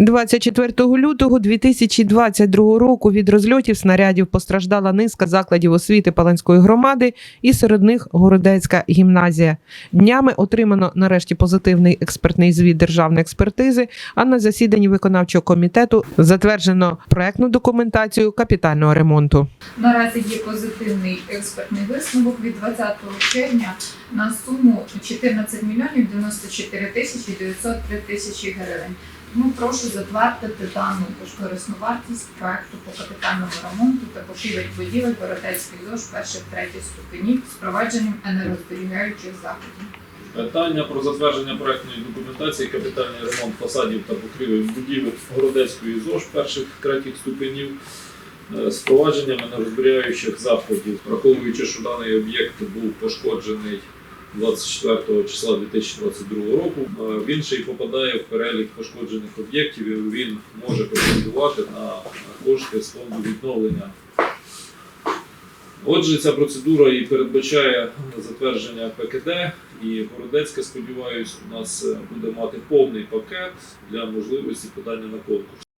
24 лютого 2022 року від розльотів снарядів постраждала низка закладів освіти Паланської громади, і серед них Городецька гімназія. Днями отримано нарешті позитивний експертний звіт державної експертизи. А на засіданні виконавчого комітету затверджено проектну документацію капітального ремонту. Наразі є позитивний експертний висновок від 20 червня на суму 14 мільйонів 94 тисячі 903 тисячі гривень. Тому прошу затвердити дану кошторисну вартість проекту по капітальному ремонту та покрівель будівель Бородецьких ЗОЖ перших третіх ступенів з впровадженням енергозберігаючих заходів. Питання про затвердження проектної документації, капітальний ремонт фасадів та покрівель будівель Городецької ЗОЖ перших третіх ступенів е, з впровадженням енергозберігаючих заходів, враховуючи, що даний об'єкт був пошкоджений 24 числа 2022 року. е, Він ще й попадає в перелік пошкоджених об'єктів і він може претендувати на кошти з фонду відновлення Отже, ця процедура і передбачає затвердження ПКД, і Городецька, сподіваюся, у нас е, буде мати повний пакет для можливості подання на конкурс.